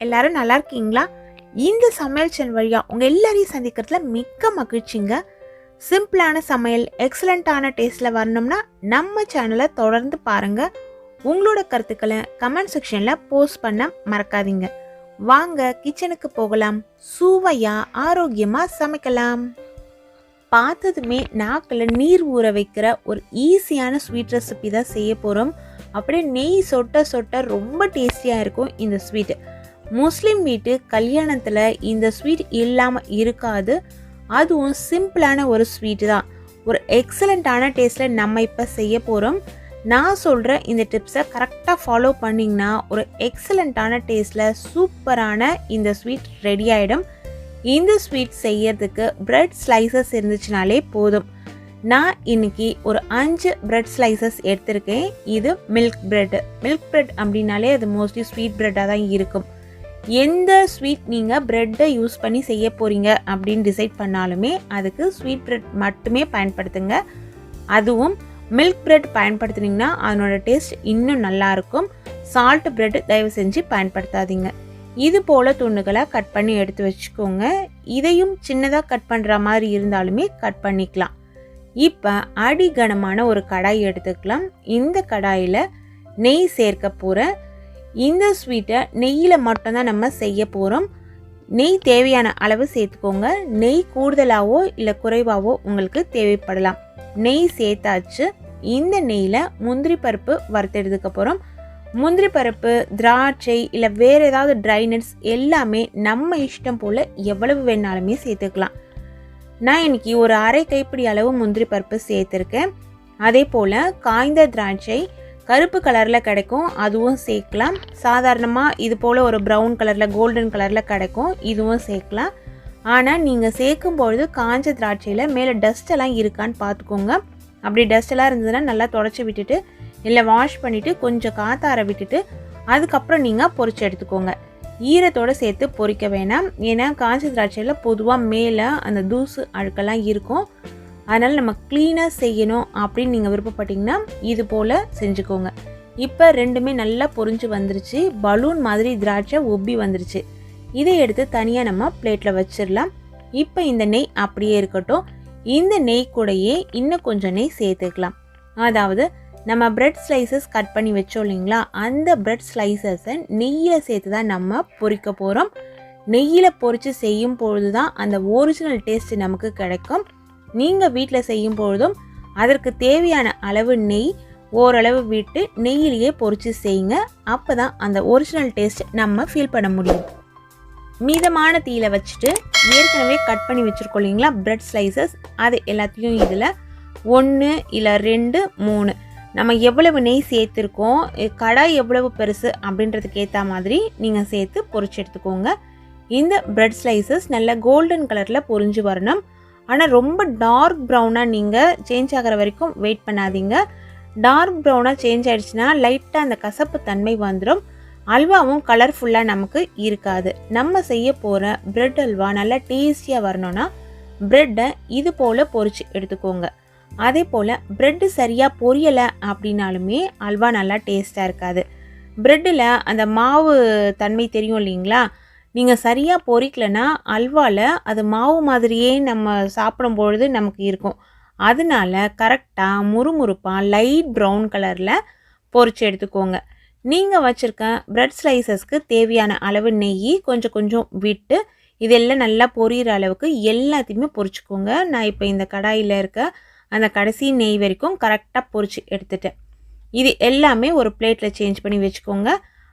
எல்லாரும் நல்லா இருக்கீங்களா? இந்த சமையல் சேனல் வழியாக உங்கள் எல்லாரையும் சந்திக்கிறதுல மிக்க மகிழ்ச்சிங்க. சிம்பிளான சமையல் எக்ஸலண்ட்டான டேஸ்ட்டில் வரணும்னா நம்ம சேனலை தொடர்ந்து பாருங்கள் உங்களோட கருத்துக்களை கமெண்ட் செக்ஷனில் போஸ்ட் பண்ண மறக்காதீங்க. வாங்க கிச்சனுக்கு போகலாம். சுவையாக ஆரோக்கியமாக சமைக்கலாம். பார்த்ததுமே நாக்கில் நீர் ஊற வைக்கிற ஒரு ஈஸியான ஸ்வீட் ரெசிபி தான் செய்ய போகிறோம் அப்படியே நெய் சொட்ட சொட்ட ரொம்ப டேஸ்டியாக இருக்கும் இந்த ஸ்வீட்டு முஸ்லீம் வீட்டு கல்யாணத்தில் இந்த ஸ்வீட் இல்லாமல் இருக்காது. அதுவும் சிம்பிளான ஒரு ஸ்வீட்டு தான். ஒரு எக்ஸலண்ட்டான டேஸ்ட்டில் நம்ம இப்போ செய்ய போகிறோம் நான் சொல்கிற இந்த டிப்ஸை கரெக்டாக ஃபாலோ பண்ணிங்கன்னா ஒரு எக்ஸலண்ட்டான டேஸ்ட்டில் சூப்பரான இந்த ஸ்வீட் ரெடி ஆகிடும் இந்த ஸ்வீட் செய்யறதுக்கு ப்ரெட் ஸ்லைசஸ் இருந்துச்சுனாலே போதும். நான் இன்னைக்கு ஒரு அஞ்சு ப்ரெட் ஸ்லைசஸ் எடுத்திருக்கேன். இது மில்க் ப்ரெட்டு மில்க் ப்ரெட் அப்படின்னாலே அது மோஸ்ட்லி ஸ்வீட் ப்ரெட்டாக தான் இருக்கும். எந்த ஸ்வீட் நீங்கள் ப்ரெட்டை யூஸ் பண்ணி செய்ய போகிறீங்க அப்படின்னு டிசைட் பண்ணாலுமே அதுக்கு ஸ்வீட் ப்ரெட் மட்டுமே பயன்படுத்துங்க. அதுவும் மில்க் ப்ரெட் பயன்படுத்துனீங்கன்னா அதனோட டேஸ்ட் இன்னும் நல்லாயிருக்கும் சால்ட் ப்ரெட் தயவு செஞ்சு பயன்படுத்தாதீங்க. இது போல் துண்டுகளை கட் பண்ணி எடுத்து வச்சுக்கோங்க. இதையும் சின்னதாக கட் பண்ணுற மாதிரி இருந்தாலுமே கட் பண்ணிக்கலாம். இப்போ அடிகனமான ஒரு கடாய் எடுத்துக்கலாம். இந்த கடாயில் நெய் சேர்க்க போகிறேன் இந்த ஸ்வீட்டை நெய்யில் மட்டும்தான் நம்ம செய்ய போகிறோம் நெய் தேவையான அளவு சேர்த்துக்கோங்க. நெய் கூடுதலாகவோ இல்லை குறைவாகவோ உங்களுக்கு தேவைப்படலாம். நெய் சேர்த்தாச்சு. இந்த நெய்யில் முந்திரி பருப்பு வறுத்தெடுத்துக்க போகிறோம் முந்திரி பருப்பு திராட்சை இல்லை வேறு ஏதாவது ட்ரை நட்ஸ் எல்லாமே நம்ம இஷ்டம் போல் எவ்வளவு வேணாலுமே சேர்த்துக்கலாம். நான் இன்னைக்கு ஒரு அரை கைப்பிடி அளவு முந்திரி பருப்பு சேர்த்துருக்கேன். அதே போல் காய்ந்த திராட்சை கருப்பு கலரில் கிடைக்கும் அதுவும் சேர்க்கலாம். சாதாரணமாக இது போல் ஒரு ப்ரௌன் கலரில் கோல்டன் கலரில் கிடைக்கும் இதுவும் சேர்க்கலாம். ஆனால் நீங்கள் சேர்க்கும் பொழுது காஞ்ச திராட்சையில் மேலே டஸ்ட்டெல்லாம் இருக்கான்னு பார்த்துக்கோங்க. அப்படி டஸ்ட்டெல்லாம் இருந்ததுன்னா நல்லா தொடச்சி விட்டுட்டு இல்லை வாஷ் பண்ணிவிட்டு கொஞ்சம் காத்தார விட்டுட்டு அதுக்கப்புறம் நீங்கள் பொறிச்சு எடுத்துக்கோங்க. ஈரத்தோடு சேர்த்து பொறிக்க வேணாம். ஏன்னா காஞ்ச திராட்சையில் பொதுவாக மேலே அந்த தூசு அழுக்கெல்லாம் இருக்கும். அதனால் நம்ம க்ளீனாக செய்யணும் அப்படின்னு நீங்கள் விருப்பப்பட்டீங்கன்னா இது போல் செஞ்சுக்கோங்க. இப்போ ரெண்டுமே நல்லா பொரிஞ்சு வந்துருச்சு. பலூன் மாதிரி திராட்சை ஒப்பி வந்துருச்சு. இதை எடுத்து தனியாக நம்ம பிளேட்டில் வச்சிடலாம். இப்போ இந்த நெய் அப்படியே இருக்கட்டும். இந்த நெய் கூடயே இன்னும் கொஞ்சம் நெய் சேர்த்துக்கலாம். அதாவது நம்ம பிரெட் ஸ்லைசஸ் கட் பண்ணி வச்சோம் இல்லைங்களா? அந்த பிரெட் ஸ்லைசஸை நெய்யில் சேர்த்து தான் நம்ம பொறிக்க போகிறோம் நெய்யில் பொரித்து செய்யும் பொழுது தான் அந்த ஒரிஜினல் டேஸ்ட் நமக்கு கிடைக்கும். நீங்கள் வீட்டில் செய்யும் பொழுதும் அதற்கு தேவையான அளவு நெய் ஓரளவு விட்டு நெய்யிலேயே பொரித்து செய்யுங்க. அப்போ தான் அந்த ஒரிஜினல் டேஸ்ட் நம்ம ஃபீல் பண்ண முடியும். மீதமான தீயில வச்சுட்டு ஏற்கனவே கட் பண்ணி வச்சுருக்கோம் இல்லைங்களா? ப்ரெட் ஸ்லைசஸ் அது எல்லாத்தையும் இதில் ஒன்று இல்லை ரெண்டு மூணு. நம்ம எவ்வளவு நெய் சேர்த்துருக்கோம் கடாய் எவ்வளவு பெருசு அப்படின்றதுக்கு ஏற்ற மாதிரி நீங்கள் சேர்த்து பொறிச்சு எடுத்துக்கோங்க. இந்த ப்ரெட் ஸ்லைசஸ் நல்ல கோல்டன் கலரில் பொரிஞ்சு வரணும். ஆனால் ரொம்ப டார்க் ப்ரௌனாக நீங்கள் சேஞ்ச் ஆகிற வரைக்கும் வெயிட் பண்ணாதீங்க. டார்க் ப்ரௌனாக சேஞ்ச் ஆகிடுச்சுன்னா லைட்டாக அந்த கசப்பு தன்மை வந்துடும் அல்வாவும் கலர்ஃபுல்லாக நமக்கு இருக்காது. நம்ம செய்ய போகிற ப்ரெட் அல்வா நல்லா டேஸ்டியாக வரணும்னா ப்ரெட்டை இது போல் பொறிச்சு எடுத்துக்கோங்க. அதே போல் ப்ரெட்டு சரியாக பொரியலை அப்படின்னாலுமே அல்வா நல்லா டேஸ்ட்டாக இருக்காது. ப்ரெட்டில் அந்த மாவு தன்மை தெரியும் இல்லைங்களா? நீங்கள் சரியாக பொரிக்கலைன்னா அல்வாவில் அது மாவு மாதிரியே நம்ம சாப்பிடும் பொழுது நமக்கு இருக்கும். அதனால கரெக்டாக முறுமுறுப்பாக லைட் ப்ரௌன் கலரில் பொரிச்சு எடுத்துக்கோங்க. நீங்கள் வச்சுருக்க ப்ரெட் ஸ்லைசஸ்க்கு தேவையான அளவு நெய் கொஞ்சம் கொஞ்சம் விட்டு இதெல்லாம் நல்லா பொரியிற அளவுக்கு எல்லாத்தையுமே பொரிச்சுக்கோங்க. நான் இப்போ இந்த கடாயில் இருக்க அந்த கடைசி நெய் வரைக்கும் கரெக்டாக பொறிச்சு எடுத்துட்டேன். இது எல்லாமே ஒரு பிளேட்டில் சேஞ்ச் பண்ணி வச்சுக்கோங்க.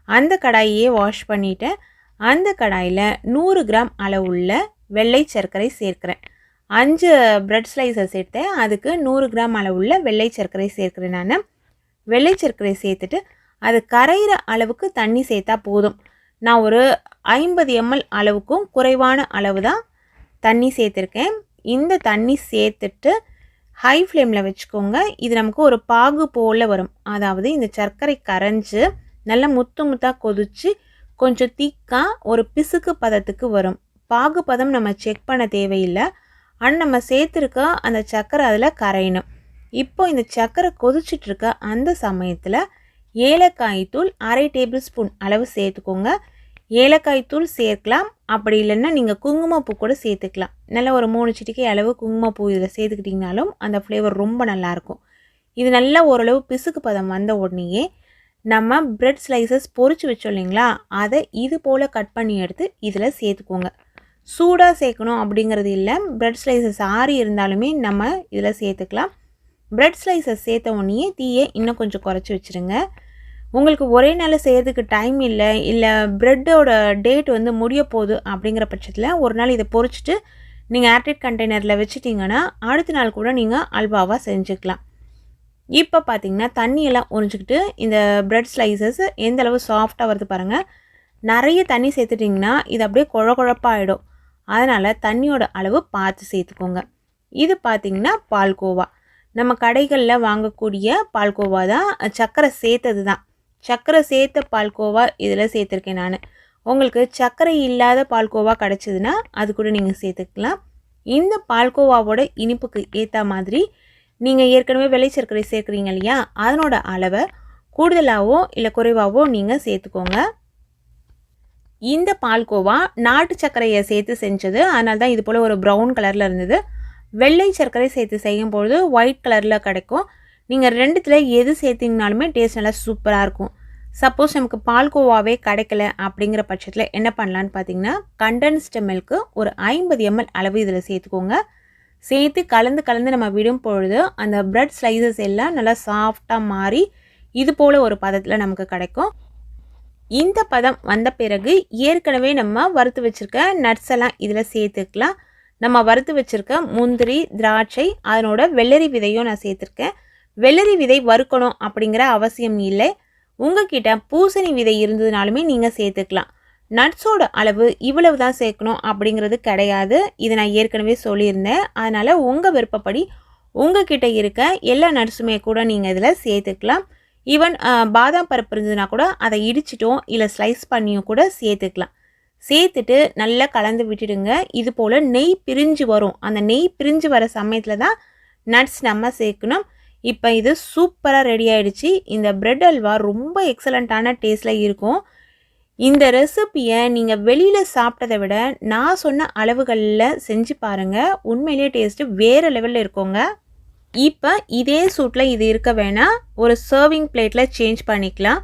அந்த கடாயையே வாஷ் பண்ணிவிட்டேன் அந்த கடாயில் நூறு கிராம் அளவுள்ள வெள்ளை சர்க்கரை சேர்க்கிறேன். அஞ்சு ப்ரெட் ஸ்லைஸை சேர்த்தேன். அதுக்கு நூறு கிராம் அளவுள்ள வெள்ளை சர்க்கரை சேர்க்கிறேன் நான். வெள்ளை சர்க்கரை சேர்த்துட்டு அது கரையிற அளவுக்கு தண்ணி சேர்த்தா போதும். நான் ஒரு ஐம்பது எம்எல் அளவுக்கும் குறைவான அளவு தான் தண்ணி சேர்த்துருக்கேன். இந்த தண்ணி சேர்த்துட்டு ஹை ஃப்ளேமில் வச்சுக்கோங்க. இது நமக்கு ஒரு பாகு போல் வரும். அதாவது இந்த சர்க்கரை கரைஞ்சி நல்லா முத்து முத்தாக கொதிச்சு கொஞ்சம் திக்காக ஒரு பிசுக்கு பதத்துக்கு வரும். பாகு பதம் நம்ம செக் பண்ண தேவையில்லை. ஆனால் நம்ம சேர்த்துருக்க அந்த சக்கரை அதில் கரையணும். இப்போ இந்த சக்கரை கொதிச்சிட்ருக்க அந்த சமயத்தில் ஏலக்காய் தூள் அரை டேபிள் ஸ்பூன் அளவு சேர்த்துக்கோங்க. ஏலக்காய் தூள் சேர்க்கலாம். அப்படி இல்லைன்னா நீங்கள் குங்குமப்பூ கூட சேர்த்துக்கலாம். நல்லா ஒரு மூணு சிட்டிக்கை அளவு குங்குமப்பூ இதில் சேர்த்துக்கிட்டிங்கனாலும் அந்த ஃப்ளேவர் ரொம்ப நல்லாயிருக்கும் இது நல்லா ஓரளவு பிசுக்கு பதம் வந்த உடனேயே நம்ம ப்ரெட் ஸ்லைசஸ் பொறிச்சு வச்சோம் இல்லைங்களா? அதை இது போல் கட் பண்ணி எடுத்து இதில் சேர்த்துக்கோங்க. சூடாக சேர்க்கணும் அப்படிங்கிறது இல்லை. ப்ரெட் ஸ்லைசஸ் ஆறி இருந்தாலுமே நம்ம இதில் சேர்த்துக்கலாம். ப்ரெட் ஸ்லைசஸ் சேர்த்த உடனே தீயை இன்னும் கொஞ்சம் குறைச்சி வச்சுருங்க. உங்களுக்கு ஒரே நாள் செய்கிறதுக்கு டைம் இல்லை இல்லை ப்ரெட்டோட டேட் வந்து முடிய போகுது அப்படிங்கிற பட்சத்தில் ஒரு நாள் இதை பொறிச்சிட்டு நீங்கள் ஏர்டைட் கண்டெய்னரில் வச்சுட்டிங்கன்னா அடுத்த நாள் கூட நீங்கள் அல்வாவாக செஞ்சுக்கலாம். இப்போ பார்த்தீங்கன்னா தண்ணியெல்லாம் உறிஞ்சிக்கிட்டு இந்த ப்ரெட் ஸ்லைசஸ் எந்த அளவு சாஃப்டாக வருது பாருங்கள் நிறைய தண்ணி சேர்த்துட்டிங்கன்னா இது அப்படியே குழ குழப்பாகிடும் அதனால் தண்ணியோட அளவு பார்த்து சேர்த்துக்கோங்க. இது பார்த்திங்கன்னா பால்கோவா. நம்ம கடைகளில் வாங்கக்கூடிய பால்கோவா தான் சர்க்கரை சேர்த்தது தான். சர்க்கரை சேர்த்த பால்கோவா இதில் சேர்த்துருக்கேன் நான். உங்களுக்கு சர்க்கரை இல்லாத பால்கோவா கிடச்சிதுன்னா அது கூட நீங்கள் சேர்த்துக்கலாம். இந்த பால்கோவாவோட இனிப்புக்கு ஏற்ற மாதிரி நீங்கள் ஏற்கனவே வெள்ளை சர்க்கரை சேர்க்குறீங்க இல்லையா? அதனோட அளவை கூடுதலாகவோ இல்லை குறைவாகவோ நீங்கள் சேர்த்துக்கோங்க. இந்த பால்கோவா நாட்டு சர்க்கரையை சேர்த்து செஞ்சது. அதனால தான் இது போல் ஒரு ப்ரௌன் கலரில் இருந்தது. வெள்ளை சர்க்கரை சேர்த்து செய்யும் பொழுது ஒயிட் கலரில் கிடைக்கும். நீங்கள் ரெண்டுத்தில் எது சேர்த்திங்கனாலுமே டேஸ்ட் நல்லா சூப்பராக இருக்கும். சப்போஸ் நமக்கு பால்கோவாவே கிடைக்கல அப்படிங்கிற பட்சத்தில் என்ன பண்ணலான்னு பார்த்தீங்கன்னா கண்டென்ஸ்டு மில்க்கு ஒரு ஐம்பது எம்எல் அளவு இதில் சேர்த்துக்கோங்க. சேர்த்து கலந்து கலந்து நம்ம விடும் பொழுது அந்த ப்ரெட் ஸ்லைசஸ் எல்லாம் நல்லா சாஃப்டாக மாறி இது போல் ஒரு பதத்தில் நமக்கு கிடைக்கும். இந்த பதம் வந்த பிறகு ஏற்கனவே நம்ம வறுத்து வச்சுருக்க நட்ஸ் எல்லாம் இதில் சேர்த்துக்கலாம். நம்ம வறுத்து வச்சுருக்க முந்திரி திராட்சை அதனோட வெள்ளரி விதையும் நான் சேர்த்துருக்கேன். வெள்ளரி விதை வறுக்கணும் அப்படிங்கிற அவசியம் இல்லை. உங்ககிட்ட பூசணி விதை இருந்ததுனாலுமே நீங்கள் சேர்த்துக்கலாம். நட்ஸோட அளவு இவ்வளவு தான் சேர்க்கணும் அப்படிங்கிறது கிடையாது. இதை நான் ஏற்கனவே சொல்லியிருந்தேன். அதனால் உங்கள் விருப்பப்படி உங்ககிட்ட இருக்க எல்லா நட்ஸுமே கூட நீங்கள் இதில் சேர்த்துக்கலாம். ஈவன் பாதாம் பருப்பு இருந்ததுன்னா கூட அதை இடிச்சிட்டோம் இல்லை ஸ்லைஸ் பண்ணியும் கூட சேர்த்துக்கலாம். சேர்த்துட்டு நல்லா கலந்து விட்டுடுங்க. இது போல் நெய் பிரிஞ்சு வரும். அந்த நெய் பிரிஞ்சு வர சமயத்தில் தான் நட்ஸ் நம்ம சேர்க்கணும். இப்போ இது சூப்பராக ரெடி ஆகிடுச்சு இந்த ப்ரெட் அல்வா ரொம்ப எக்ஸலண்ட்டான டேஸ்ட்டில் இருக்கும். இந்த ரெசிப்பியை நீங்கள் வெளியில் சாப்பிட்டதை விட நான் சொன்ன அளவுகளில் செஞ்சு பாருங்கள் உண்மையிலேயே டேஸ்ட்டு வேறு லெவலில் இருக்குங்க. இப்போ இதே சூட்டில் இது இருக்க வேணாம். ஒரு சர்விங் பிளேட்டில் சேஞ்ச் பண்ணிக்கலாம்.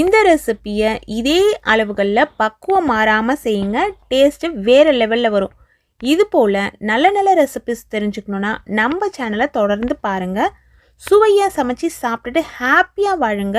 இந்த ரெசிப்பியை இதே அளவுகளில் பக்குவம் மாறாமல் செய்யுங்க. டேஸ்ட்டு வேறு லெவலில் வரும். இது போல் நல்ல நல்ல ரெசிபிஸ் தெரிஞ்சுக்கணுன்னா நம்ம சேனலை தொடர்ந்து பாருங்கள் சுவையாக சமைச்சு சாப்பிட்டுட்டு ஹாப்பியாக வாழுங்க.